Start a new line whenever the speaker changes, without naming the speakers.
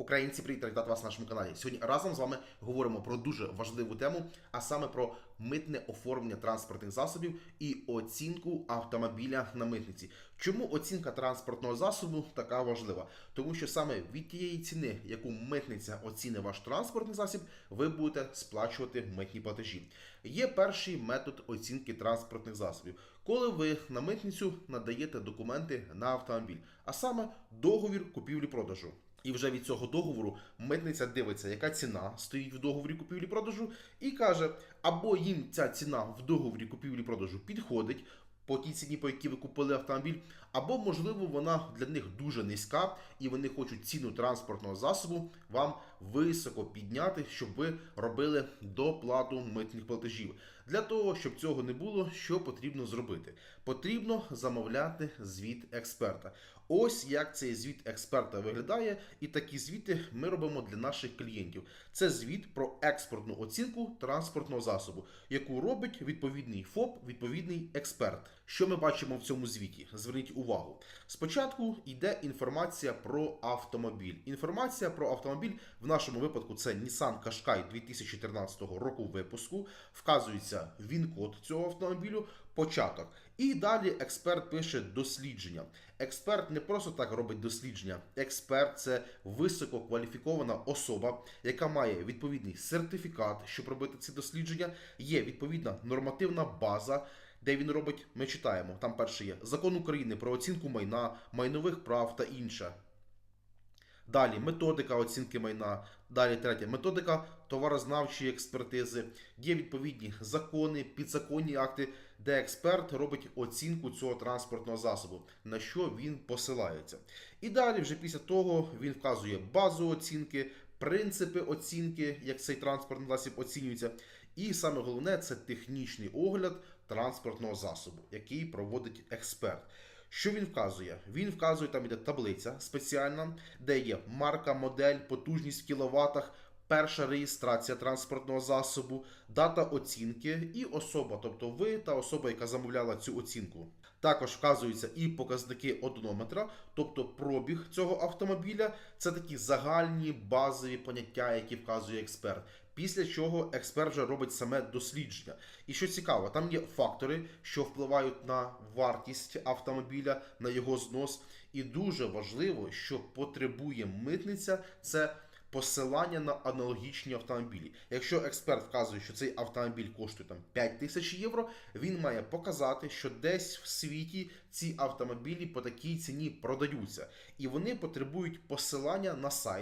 Українці, привіт, вітати вас на нашому каналі. Сьогодні разом з вами говоримо про дуже важливу тему, а саме про митне оформлення транспортних засобів і оцінку автомобіля на митниці. Чому оцінка транспортного засобу така важлива? Тому що саме від тієї ціни, яку митниця оцінить ваш транспортний засіб, ви будете сплачувати митні платежі. Є перший метод оцінки транспортних засобів, коли ви на митницю надаєте документи на автомобіль, а саме договір купівлі-продажу. І вже від цього договору митниця дивиться, яка ціна стоїть в договорі купівлі-продажу, і каже, або їм ця ціна в договорі купівлі-продажу підходить по тій ціні, по якій ви купили автомобіль, або, можливо, вона для них дуже низька, і вони хочуть ціну транспортного засобу вам високо підняти, щоб ви робили доплату митних платежів. Для того, щоб цього не було, що потрібно зробити? Потрібно замовляти звіт експерта. Ось як цей звіт експерта виглядає, і такі звіти ми робимо для наших клієнтів. Це звіт про експортну оцінку транспортного засобу, яку робить відповідний ФОП, відповідний експерт. Що ми бачимо в цьому звіті? Зверніть увагу. Спочатку йде інформація про автомобіль. Інформація про автомобіль в нашому випадку це Nissan Qashqai 2013 року випуску. Вказується він-код цього автомобілю, початок. І далі експерт пише дослідження. Експерт не просто так робить дослідження. Експерт це висококваліфікована особа, яка має відповідний сертифікат, щоб робити ці дослідження. Є відповідна нормативна база. Де він робить, ми читаємо. Там перше є закон України про оцінку майна, майнових прав та інше. Далі методика оцінки майна. Далі третє методика товарознавчої експертизи. Є відповідні закони, підзаконні акти, де експерт робить оцінку цього транспортного засобу, на що він посилається. І далі, вже після того, він вказує базу оцінки, принципи оцінки, як цей транспортний засіб оцінюється. І саме головне це технічний огляд транспортного засобу, який проводить експерт. Що він вказує? Він вказує, там іде таблиця спеціальна, де є марка, модель, потужність в кіловатах, перша реєстрація транспортного засобу, дата оцінки і особа, тобто ви та особа, яка замовляла цю оцінку. Також вказуються і показники одонометра, тобто пробіг цього автомобіля. Це такі загальні базові поняття, які вказує експерт. Після чого експерт вже робить саме дослідження. І що цікаво, там є фактори, що впливають на вартість автомобіля, на його знос. І дуже важливо, що потребує митниця, це посилання на аналогічні автомобілі. Якщо експерт вказує, що цей автомобіль коштує там 5 тисяч євро, він має показати, що десь в світі ці автомобілі по такій ціні продаються, і вони потребують посилання на сайт